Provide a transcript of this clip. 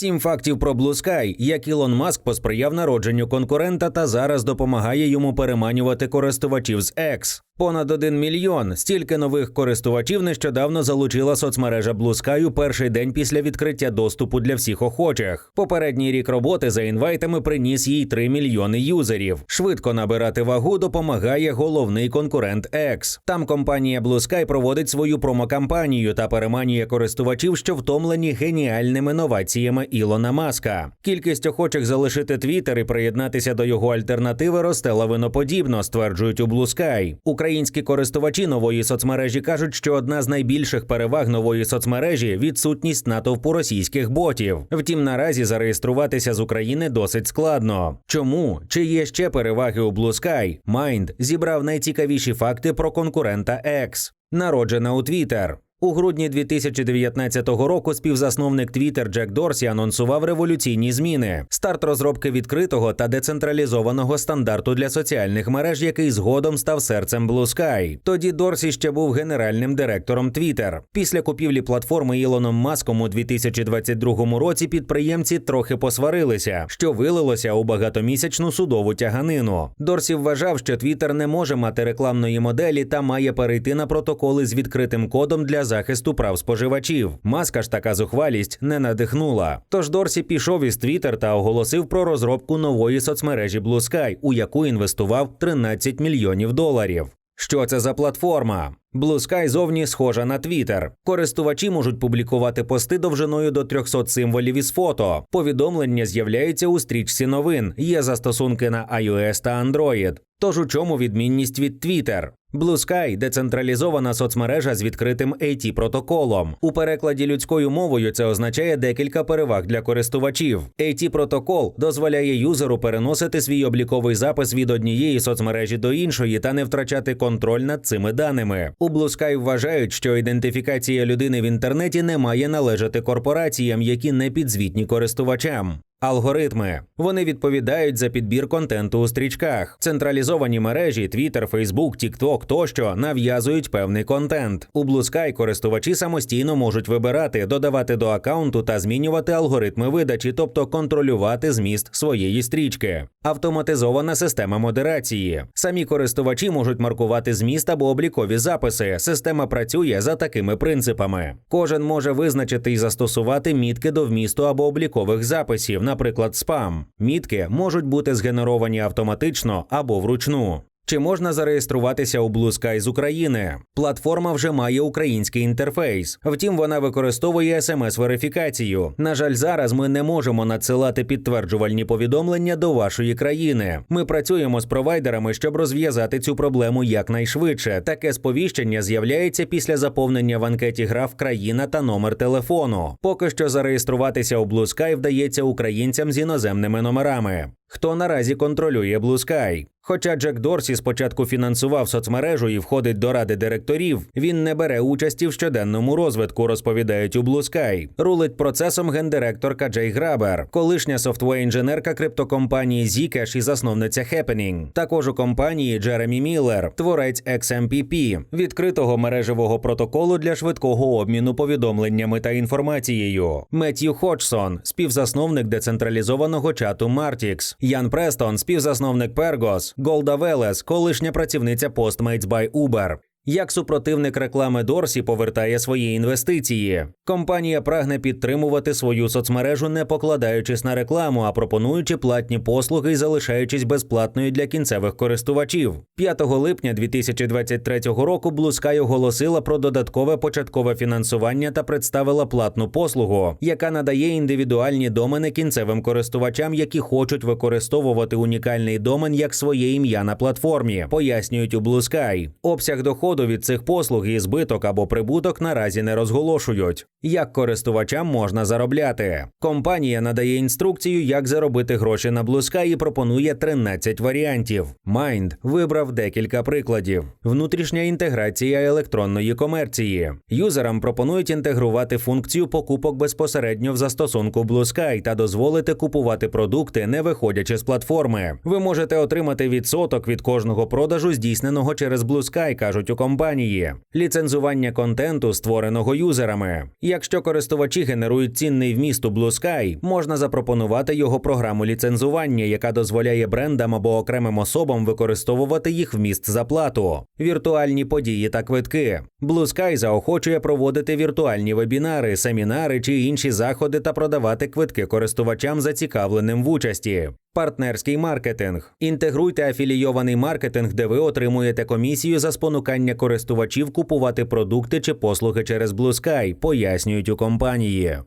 Сім фактів про Sky, як Ілон Маск посприяв народженню конкурента та зараз допомагає йому переманювати користувачів з X. Понад один мільйон. Стільки нових користувачів нещодавно залучила соцмережа Sky у перший день після відкриття доступу для всіх охочих. Попередній рік роботи за інвайтами приніс їй 3 мільйони юзерів. Швидко набирати вагу допомагає головний конкурент X. Там компанія Sky проводить свою промокампанію та переманює користувачів, що втомлені геніальними новаціями Ілона Маска. Кількість охочих залишити Твіттер і приєднатися до його альтернативи росте лавиноподібно, стверджують у Blue Sky. Українські користувачі нової соцмережі кажуть, що одна з найбільших переваг нової соцмережі відсутність натовпу російських ботів. Втім, наразі зареєструватися з України досить складно. Чому? Чи є ще переваги у Blue Sky? Mind зібрав найцікавіші факти про конкурента X. Народжена у Twitter. У грудні 2019 року співзасновник Twitter Джек Дорсі анонсував революційні зміни: старт розробки відкритого та децентралізованого стандарту для соціальних мереж, який згодом став серцем Blue Sky. Тоді Дорсі ще був генеральним директором Twitter. Після купівлі платформи Ілоном Маском у 2022 році підприємці трохи посварилися, що вилилося у багатомісячну судову тяганину. Дорсі вважав, що Twitter не може мати рекламної моделі та має перейти на протоколи з відкритим кодом для захисту прав споживачів. Маска ж така зухвалість не надихнула. Тож Дорсі пішов із Twitter та оголосив про розробку нової соцмережі Blue Sky, у яку інвестував 13 мільйонів доларів. Що це за платформа? Blue Sky зовні схожа на Twitter. Користувачі можуть публікувати пости довжиною до 300 символів із фото. Повідомлення з'являються у стрічці новин. Є застосунки на iOS та Android. Тож у чому відмінність від Twitter? Blue Sky – децентралізована соцмережа з відкритим at протоколом. У перекладі людською мовою це означає декілька переваг для користувачів. at протокол дозволяє юзеру переносити свій обліковий запис від однієї соцмережі до іншої та не втрачати контроль над цими даними. У Blue Sky вважають, що ідентифікація людини в інтернеті не має належати корпораціям, які не підзвітні користувачам. Алгоритми вони відповідають за підбір контенту у стрічках. Централізовані мережі Twitter, Facebook, TikTok тощо нав'язують певний контент. У Blue Sky користувачі самостійно можуть вибирати, додавати до акаунту та змінювати алгоритми видачі, тобто контролювати зміст своєї стрічки. Автоматизована система модерації. Самі користувачі можуть маркувати зміст або облікові записи. Система працює за такими принципами. Кожен може визначити і застосувати мітки до вмісту або облікових записів наприклад, спам. Мітки можуть бути згенеровані автоматично або вручну. Чи можна зареєструватися у Blue Sky з України? Платформа вже має український інтерфейс. Втім, вона використовує смс-верифікацію. На жаль, зараз ми не можемо надсилати підтверджувальні повідомлення до вашої країни. Ми працюємо з провайдерами, щоб розв'язати цю проблему якнайшвидше. Таке сповіщення з'являється після заповнення в анкеті граф країна та номер телефону. Поки що зареєструватися у Blue Sky вдається українцям з іноземними номерами. Хто наразі контролює Blue Sky? Хоча Джек Дорсі спочатку фінансував соцмережу і входить до ради директорів, він не бере участі в щоденному розвитку, розповідають у Blue Sky. Рулить процесом гендиректорка Джей Грабер, колишня софтвей-інженерка криптокомпанії Zcash і засновниця Happening. Також у компанії Джеремі Міллер, творець XMPP, відкритого мережевого протоколу для швидкого обміну повідомленнями та інформацією. Меттью Ходжсон, співзасновник децентралізованого чату Martix. Ян Престон, співзасновник Пергос, Голда Велес, колишня працівниця Postmates by Uber. Як супротивник реклами Дорсі повертає свої інвестиції, компанія прагне підтримувати свою соцмережу, не покладаючись на рекламу, а пропонуючи платні послуги і залишаючись безплатною для кінцевих користувачів. 5 липня 2023 року Sky оголосила про додаткове початкове фінансування та представила платну послугу, яка надає індивідуальні домени кінцевим користувачам, які хочуть використовувати унікальний домен як своє ім'я на платформі. Пояснюють у Sky. Обсяг доходу від цих послуг і збиток або прибуток наразі не розголошують. Як користувачам можна заробляти? Компанія надає інструкцію, як заробити гроші на Sky і пропонує 13 варіантів. Mind вибрав декілька прикладів: внутрішня інтеграція електронної комерції. Юзерам пропонують інтегрувати функцію покупок безпосередньо в застосунку Sky та дозволити купувати продукти, не виходячи з платформи. Ви можете отримати відсоток від кожного продажу, здійсненого через Sky, кажуть у компанії, ліцензування контенту, створеного юзерами. Якщо користувачі генерують цінний вміст у Blue Sky, можна запропонувати його програму ліцензування, яка дозволяє брендам або окремим особам використовувати їх вміст за плату, віртуальні події та квитки. Blue Sky заохочує проводити віртуальні вебінари, семінари чи інші заходи та продавати квитки користувачам, зацікавленим в участі. Партнерський маркетинг. Інтегруйте афілійований маркетинг, де ви отримуєте комісію за спонукання користувачів купувати продукти чи послуги через Blue Sky, пояснюють у компанії.